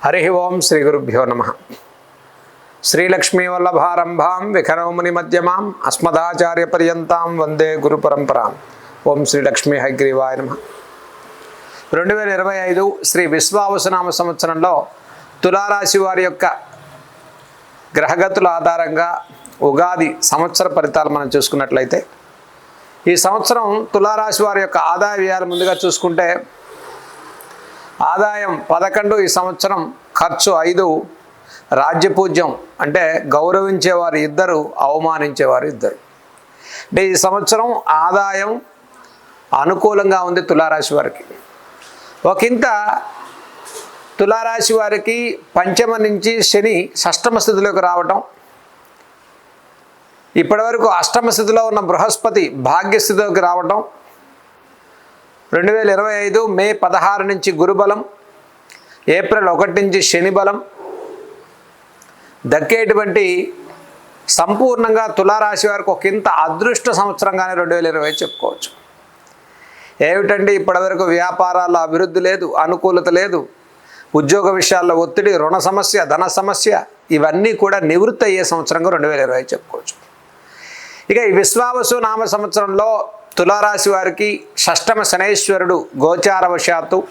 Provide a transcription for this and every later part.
హరి ఓం శ్రీ గురుభ్యో నమ. శ్రీలక్ష్మీవల్లభారంభాం వల్లభారంభాం మధ్యమాం అస్మదాచార్య పర్యంతం వందే గురు పరంపరాం ఓం శ్రీలక్ష్మీ హైగ్రీవాయ నమ. రెండు వేల ఇరవై ఐదు శ్రీ విశ్వావసనామ సంవత్సరంలో తులారాశి వారి యొక్క గ్రహగతుల ఆధారంగా ఉగాది సంవత్సర ఫలితాలు మనం చూసుకున్నట్లయితే ఈ సంవత్సరం తులారాశి వారి యొక్క ఆదాయ వ్యయాలు ముందుగా చూసుకుంటే ఆదాయం పదకొండు ఈ సంవత్సరం ఖర్చు ఐదు. రాజ్యపూజ్యం అంటే గౌరవించేవారు ఇద్దరు అవమానించేవారు ఇద్దరు. అంటే ఈ సంవత్సరం ఆదాయం అనుకూలంగా ఉంది తులారాశి వారికి. ఒకంత తులారాశి వారికి పంచమ నుంచి శని షష్టమ స్థితిలోకి రావటం ఇప్పటివరకు అష్టమ స్థితిలో ఉన్న బృహస్పతి భాగ్యస్థితిలోకి రావటం రెండు వేల ఇరవై ఐదు మే పదహారు నుంచి గురుబలం ఏప్రిల్ ఒకటి నుంచి శని బలం. దక్కేటువంటి సంపూర్ణంగా తులారాశి వారికి ఒక ఇంత అదృష్ట సంవత్సరంగానే రెండు వేల ఇరవై చెప్పుకోవచ్చు. ఏమిటండి ఇప్పటివరకు వ్యాపారాల్లో అభివృద్ధి లేదు అనుకూలత లేదు. ఉద్యోగ విషయాల్లో ఒత్తిడి రుణ సమస్య ధన సమస్య ఇవన్నీ కూడా నివృత్తి అయ్యే సంవత్సరంగా రెండు వేల ఇరవై చెప్పుకోవచ్చు. ఇక ఈ విశ్వావసు నామ సంవత్సరంలో తులారాశి వారికి షష్టమ శనైశ్వరుడు గోచారవశాత్తు.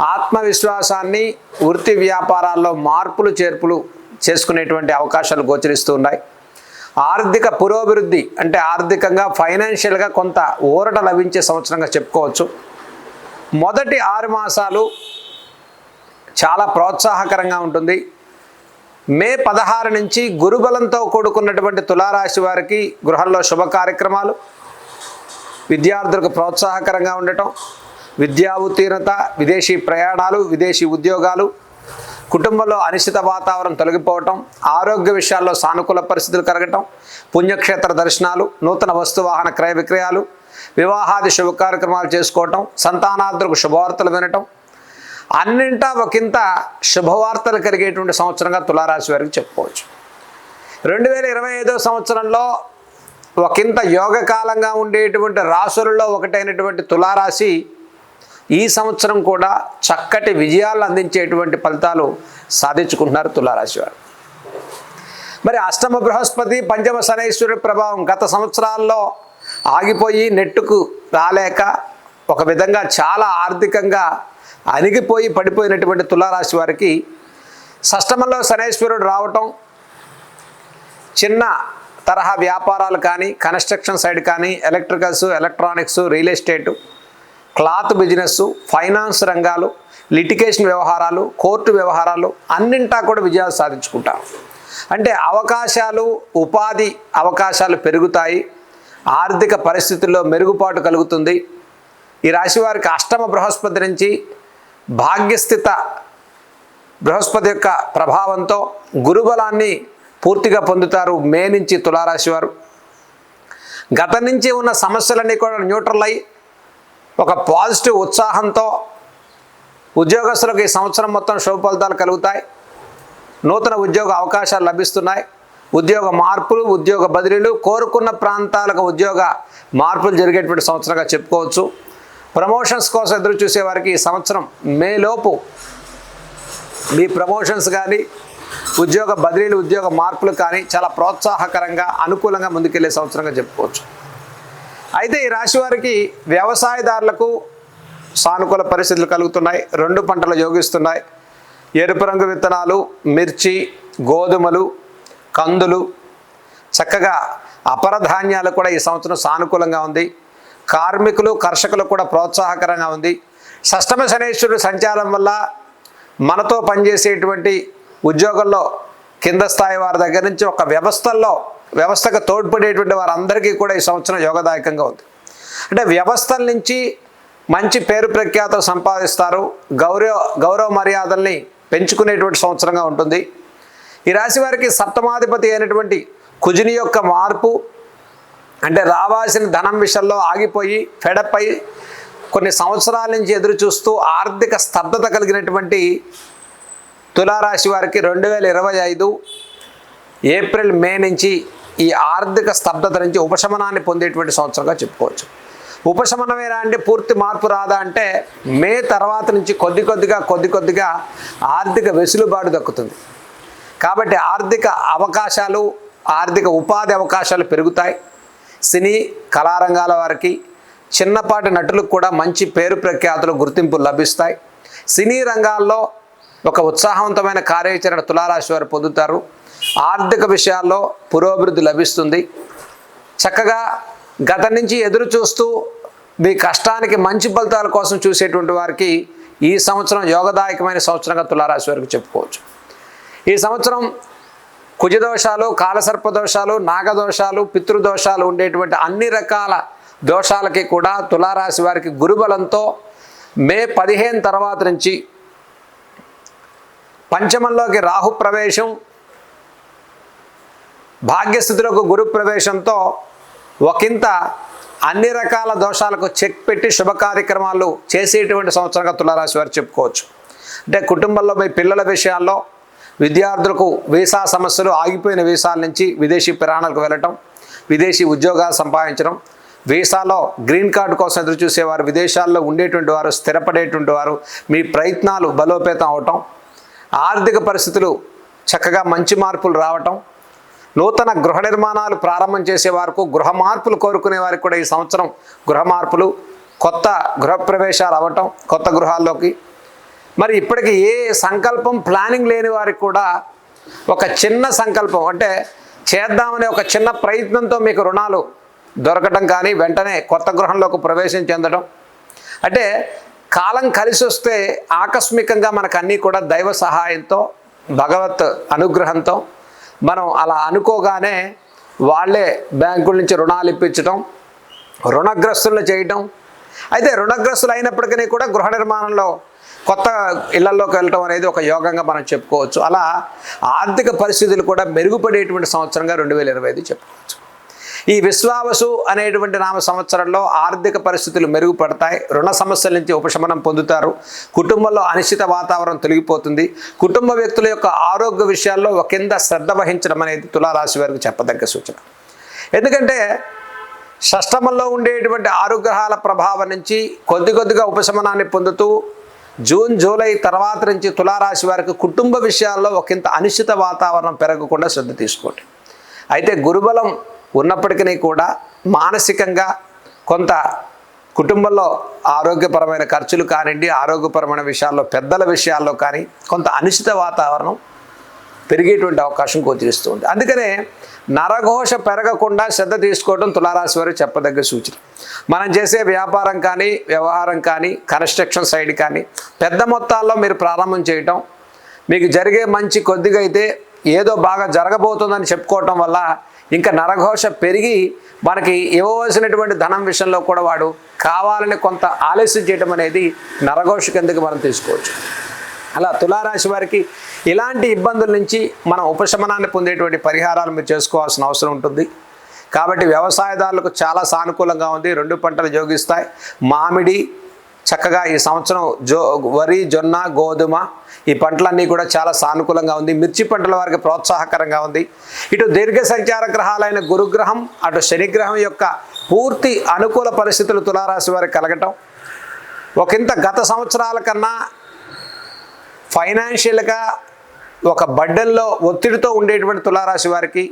ఆత్మవిశ్వాసాన్ని వృత్తి వ్యాపారాల్లో మార్పులు చేర్పులు చేసుకునేటువంటి అవకాశాలు గోచరిస్తూ ఉన్నాయి. ఆర్థిక పురోభివృద్ధి అంటే ఆర్థికంగా ఫైనాన్షియల్గా కొంత ఊరట లభించే సంవత్సరంగా చెప్పుకోవచ్చు. మొదటి ఆరు మాసాలు చాలా ప్రోత్సాహకరంగా ఉంటుంది. మే పదహారు నుంచి గురుబలంతో కూడుకున్నటువంటి తులారాశి వారికి గృహంలో శుభ కార్యక్రమాలు విద్యార్థులకు ప్రోత్సాహకరంగా ఉండటం విద్యా ఉత్తీర్ణత విదేశీ ప్రయాణాలు విదేశీ ఉద్యోగాలు కుటుంబంలో అనిశ్చిత వాతావరణం తొలగిపోవటం ఆరోగ్య విషయాల్లో సానుకూల పరిస్థితులు కలగటం పుణ్యక్షేత్ర దర్శనాలు నూతన వస్తు వాహన క్రయ విక్రయాలు వివాహాది శుభ కార్యక్రమాలు చేసుకోవటం సంతానార్థులకు శుభవార్తలు వినటం అన్నింటా ఒకంత శుభవార్తలు కలిగేటువంటి సంవత్సరంగా తులారాశి వారికి చెప్పుకోవచ్చు. రెండు వేల ఇరవై ఐదో సంవత్సరంలో ఒకంత యోగకాలంగా ఉండేటువంటి రాసులలో ఒకటైనటువంటి తులారాశి ఈ సంవత్సరం కూడా చక్కటి విజయాలు అందించేటువంటి ఫలితాలు సాధించుకుంటున్నారు తులారాశి వారు. మరి అష్టమ బృహస్పతి పంచమ శనైశ్వరి ప్రభావం గత సంవత్సరాల్లో ఆగిపోయి నెట్టుకు రాలేక ఒక విధంగా చాలా ఆర్థికంగా అణిగిపోయి పడిపోయినటువంటి తులారాశి వారికి షష్టమంలో శనైశ్వరుడు రావటం చిన్న తరహా వ్యాపారాలు కానీ కన్స్ట్రక్షన్ సైడ్ కానీ electricals electronics real estate cloth business finance రంగాలు లిటిగేషన్ వ్యవహారాలు కోర్టు వ్యవహారాలు అన్నింటా కూడా విజయాలు సాధించుకుంటాం. అంటే అవకాశాలు ఉపాధి అవకాశాలు పెరుగుతాయి. ఆర్థిక పరిస్థితుల్లో మెరుగుపాటు కలుగుతుంది. ఈ రాశి వారికి అష్టమ బృహస్పతి నుంచి భాగ్యస్థిత బృహస్పతి యొక్క ప్రభావంతో గురుబలాన్ని పూర్తిగా పొందుతారు. మే నుంచి తులారాశి వారు. గత నుంచి ఉన్న సమస్యలన్నీ కూడా న్యూట్రల్ అయ్యి ఒక పాజిటివ్ ఉత్సాహంతో ఉద్యోగస్తులకు ఈ సంవత్సరం మొత్తం శుభ ఫలితాలు కలుగుతాయి. నూతన ఉద్యోగ అవకాశాలు లభిస్తున్నాయి. ఉద్యోగ మార్పులు ఉద్యోగ బదిలీలు కోరుకున్న ప్రాంతాలకు ఉద్యోగ మార్పులు జరిగేటువంటి సంవత్సరంగా చెప్పుకోవచ్చు. ప్రమోషన్స్ కోసం ఎదురు చూసేవారికి ఈ సంవత్సరం మేలోపు మీ ప్రమోషన్స్ కానీ ఉద్యోగ బదిలీలు ఉద్యోగ మార్పులు కానీ చాలా ప్రోత్సాహకరంగా అనుకూలంగా ముందుకెళ్ళే సంవత్సరంగా చెప్పుకోవచ్చు. అయితే ఈ రాశి వారికి వ్యవసాయదారులకు సానుకూల పరిస్థితులు కలుగుతున్నాయి. రెండు పంటలు యోగిస్తున్నాయి ఎరుపు రంగు విత్తనాలు మిర్చి గోధుమలు కందులు. చక్కగా అపరధాన్యాలు కూడా ఈ సంవత్సరం సానుకూలంగా ఉంది. కార్మికులు కర్షకులకు కూడా ప్రోత్సాహకరంగా ఉంది. షష్టమ శనేశ్వరుడు సంచారం వల్ల మనతో పనిచేసేటువంటి ఉద్యోగంలో కింద స్థాయి వారి దగ్గర నుంచి ఒక వ్యవస్థల్లో వ్యవస్థకు తోడ్పడేటువంటి వారందరికీ కూడా ఈ సంవత్సరం యోగదాయకంగా ఉంది. అంటే వ్యవస్థల నుంచి మంచి పేరు ప్రఖ్యాతలు సంపాదిస్తారు గౌరవ గౌరవ మర్యాదల్ని పెంచుకునేటువంటి సంవత్సరంగా ఉంటుంది. ఈ రాశి వారికి సప్తమాధిపతి అయినటువంటి కుజుని యొక్క మార్పు అంటే రావాల్సిన ధనం విషయంలో ఆగిపోయి ఫెడపై కొన్ని సంవత్సరాల నుంచి ఎదురు చూస్తూ ఆర్థిక స్తబ్దత కలిగినటువంటి తులారాశి వారికి రెండు వేల ఇరవై ఐదు ఏప్రిల్ మే నుంచి ఈ ఆర్థిక స్తబ్దత నుంచి ఉపశమనాన్ని పొందేటువంటి సంవత్సరంగా చెప్పుకోవచ్చు. ఉపశమనమేనా అంటే పూర్తి మార్పు రాదా అంటే మే తర్వాత నుంచి కొద్ది కొద్దిగా కొద్ది కొద్దిగా ఆర్థిక వెసులుబాటు దక్కుతుంది. కాబట్టి ఆర్థిక అవకాశాలు ఆర్థిక ఉపాధి అవకాశాలు పెరుగుతాయి. సినీ కళారంగాల వారికి చిన్నపాటి నటులకు కూడా మంచి పేరు ప్రఖ్యాతులు గుర్తింపు లభిస్తాయి. సినీ రంగాల్లో ఒక ఉత్సాహవంతమైన కార్యాచరణ తులారాశి వారు పొందుతారు. ఆర్థిక విషయాల్లో పురోభివృద్ధి లభిస్తుంది. చక్కగా గత నుంచి ఎదురు చూస్తూ మీ కష్టానికి మంచి ఫలితాల కోసం చూసేటువంటి వారికి ఈ సంవత్సరం యోగదాయకమైన సంవత్సరంగా తులారాశి వారికి చెప్పుకోవచ్చు. ఈ సంవత్సరం కుజదోషాలు కాలసర్ప దోషాలు నాగదోషాలు పితృదోషాలు ఉండేటువంటి అన్ని రకాల దోషాలకి కూడా తులారాశి వారికి గురుబలంతో మే పదిహేను తర్వాత నుంచి పంచమంలోకి రాహు ప్రవేశం భాగ్యస్థితిలోకి గురు ప్రవేశంతో ఒకంత అన్ని రకాల దోషాలకు చెక్ పెట్టి శుభ కార్యక్రమాలు చేసేటువంటి సంవత్సరంగా తులారాశి వారు చెప్పుకోవచ్చు. అంటే కుటుంబంలో మీ పిల్లల విషయాల్లో విద్యార్థులకు వీసా సమస్యలు ఆగిపోయిన వీసాల నుంచి విదేశీ ప్రయాణాలకు వెళ్ళటం విదేశీ ఉద్యోగాలు సంపాదించడం వీసాలో గ్రీన్ కార్డు కోసం ఎదురు చూసేవారు విదేశాల్లో ఉండేటువంటి వారు స్థిరపడేటువంటి వారు మీ ప్రయత్నాలు బలోపేతం అవటం ఆర్థిక పరిస్థితులు చక్కగా మంచి మార్పులు రావటం నూతన గృహ నిర్మాణాలు ప్రారంభం చేసే వరకు గృహ మార్పులు కోరుకునే వారికి కూడా ఈ సంవత్సరం గృహ మార్పులు కొత్త గృహప్రవేశాలు అవ్వటం కొత్త గృహాల్లోకి. మరి ఇప్పటికి ఏ సంకల్పం ప్లానింగ్ లేని వారికి కూడా ఒక చిన్న సంకల్పం అంటే చేద్దామనే ఒక చిన్న ప్రయత్నంతో మీకు రుణాలు దొరకటం కానీ వెంటనే కొత్త గృహంలోకి ప్రవేశం చెందడం అంటే కాలం కలిసి వస్తే ఆకస్మికంగా మనకు అన్నీ కూడా దైవ సహాయంతో భగవత్ అనుగ్రహంతో మనం అలా అనుకోగానే వాళ్ళే బ్యాంకుల నుంచి రుణాలు ఇప్పించడం రుణగ్రస్తులు చేయటం. అయితే రుణగ్రస్తులు అయినప్పటికీ కూడా గృహ నిర్మాణంలో కొత్త ఇళ్ళలోకి వెళ్ళటం అనేది ఒక యోగంగా మనం చెప్పుకోవచ్చు. అలా ఆర్థిక పరిస్థితులు కూడా మెరుగుపడేటువంటి సంవత్సరంగా రెండు వేల ఇరవై ఐదు చెప్పుకోవచ్చు. ఈ విశ్వావసు అనేటువంటి నామ సంవత్సరంలో ఆర్థిక పరిస్థితులు మెరుగుపడతాయి. రుణ సమస్యల నుంచి ఉపశమనం పొందుతారు. కుటుంబంలో అనిశ్చిత వాతావరణం తొలగిపోతుంది. కుటుంబ వ్యక్తుల యొక్క ఆరోగ్య విషయాల్లో ఒకంత శ్రద్ధ వహించడం అనేది తులారాశి వారికి చెప్పదగ్గ సూచన. ఎందుకంటే షష్టమంలో ఉండేటువంటి ఆరుగ్రహాల ప్రభావం నుంచి కొద్ది కొద్దిగా ఉపశమనాన్ని పొందుతూ జూన్ జూలై తర్వాత నుంచి తులారాశి వారికి కుటుంబ విషయాల్లో ఒకంత అనిశ్చిత వాతావరణం పెరగకుండా శ్రద్ధ తీసుకోండి. అయితే గురుబలం ఉన్నప్పటికీ కూడా మానసికంగా కొంత కుటుంబంలో ఆరోగ్యపరమైన ఖర్చులు కానివ్వండి ఆరోగ్యపరమైన విషయాల్లో పెద్దల విషయాల్లో కానీ కొంత అనిశ్చిత వాతావరణం పెరిగేటువంటి అవకాశం గోచరిస్తుంది అందుకనే నరఘోష పెరగకుండా శ్రద్ధ తీసుకోవడం తులారాశి వారు చెప్పదగ్గ సూచన. మనం చేసే వ్యాపారం కానీ వ్యవహారం కానీ కన్స్ట్రక్షన్ సైడ్ కానీ పెద్ద మొత్తాల్లో మీరు ప్రారంభం చేయటం మీకు జరిగే మంచి కొద్దిగా అయితే ఏదో బాగా జరగబోతుందని చెప్పుకోవటం వల్ల ఇంకా నరఘోష పెరిగి మనకి ఇవ్వవలసినటువంటి ధనం విషయంలో కూడా వాడు కావాలని కొంత ఆలస్యం చేయడం అనేది నరఘోష కిందకి మనం తీసుకోవచ్చు? అలా తులారాశి వారికి ఇలాంటి ఇబ్బందుల నుంచి మనం ఉపశమనాన్ని పొందేటువంటి పరిహారాలు మీరు చేసుకోవాల్సిన అవసరం ఉంటుంది. కాబట్టి వ్యవసాయదారులకు చాలా సానుకూలంగా ఉంది. రెండు పంటలు జోగిస్తాయి. మామిడి చక్కగా ఈ సంవత్సరం జో వరి జొన్న గోధుమ ఈ పంటలన్నీ కూడా చాలా సానుకూలంగా ఉంది. మిర్చి పంటల వారికి ప్రోత్సాహకరంగా ఉంది. ఇటు దీర్ఘ సంచార గ్రహాలైన గురుగ్రహం అటు శనిగ్రహం యొక్క పూర్తి అనుకూల పరిస్థితులు తులారాశి వారికి కలగటం. ఒకంత గత సంవత్సరాల కన్నా ఫైనాన్షియల్గా ఒక బడ్డల్లో ఒత్తిడితో ఉండేటువంటి తులారాశి వారికి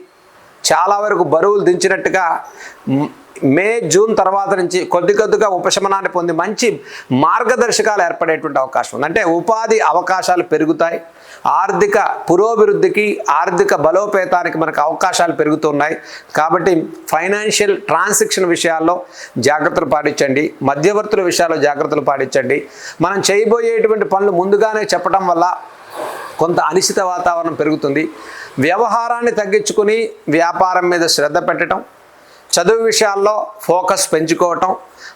చాలా వరకు బరువులు దించినట్టుగా మే జూన్ తర్వాత నుంచి కొద్ది కొద్దిగా ఉపశమనాన్ని పొంది మంచి మార్గదర్శకాలు ఏర్పడేటువంటి అవకాశం ఉంది. అంటే ఉపాధి అవకాశాలు పెరుగుతాయి. ఆర్థిక పురోభివృద్ధికి ఆర్థిక బలోపేతానికి మనకు అవకాశాలు పెరుగుతున్నాయి కాబట్టి ఫైనాన్షియల్ ట్రాన్సాక్షన్ విషయాల్లో జాగ్రత్తలు పాటించండి. మధ్యవర్తుల విషయాల్లో జాగ్రత్తలు పాటించండి. మనం చేయబోయేటువంటి పనులు ముందుగానే చెప్పడం వల్ల కొంత అనిశ్చిత వాతావరణం పెరుగుతుంది. వ్యవహారాన్ని తగ్గించుకుని వ్యాపారం మీద శ్రద్ధ పెట్టడం చదువు విషయాల్లో ఫోకస్ పెంచుకోవటం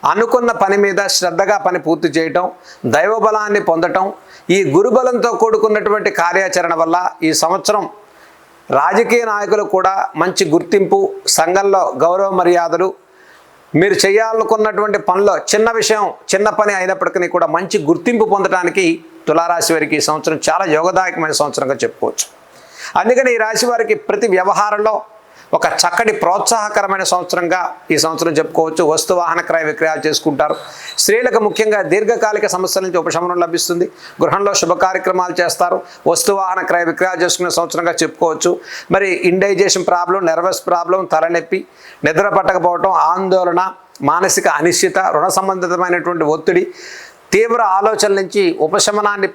అనుకున్న పని మీద శ్రద్ధగా పని పూర్తి చేయటం దైవబలాన్ని పొందటం ఈ గురుబలంతో కూడుకున్నటువంటి కార్యాచరణ వల్ల ఈ సంవత్సరం రాజకీయ నాయకులు కూడా మంచి గుర్తింపు సంఘంలో గౌరవ మర్యాదలు మీరు చేయాలనుకున్నటువంటి పనిలో చిన్న విషయం చిన్న పని అయినప్పటికీ కూడా మంచి గుర్తింపు పొందడానికి తులారాశి వారికి ఈ సంవత్సరం చాలా యోగదాయకమైన సంవత్సరంగా చెప్పుకోవచ్చు. అందుకని ఈ రాశి వారికి ప్రతి వ్యవహారంలో ఒక చక్కటి ప్రోత్సాహకరమైన సంవత్సరంగా ఈ సంవత్సరం చెప్పుకోవచ్చు. వస్తు వాహన క్రయ విక్రయాలు చేసుకుంటారు. స్త్రీలకు ముఖ్యంగా దీర్ఘకాలిక సమస్యల నుంచి ఉపశమనం లభిస్తుంది. గృహంలో శుభ కార్యక్రమాలు చేస్తారు. వస్తు వాహన క్రయ విక్రయాలు చేసుకునే సంవత్సరంగా చెప్పుకోవచ్చు. మరి ఇండైజేషన్ ప్రాబ్లం నర్వస్ ప్రాబ్లం తలనొప్పి నిద్ర పట్టకపోవటం ఆందోళన మానసిక అనిశ్చిత రుణ సంబంధితమైనటువంటి ఒత్తిడి తీవ్ర ఆలోచన నుంచి ఉపశమనాన్ని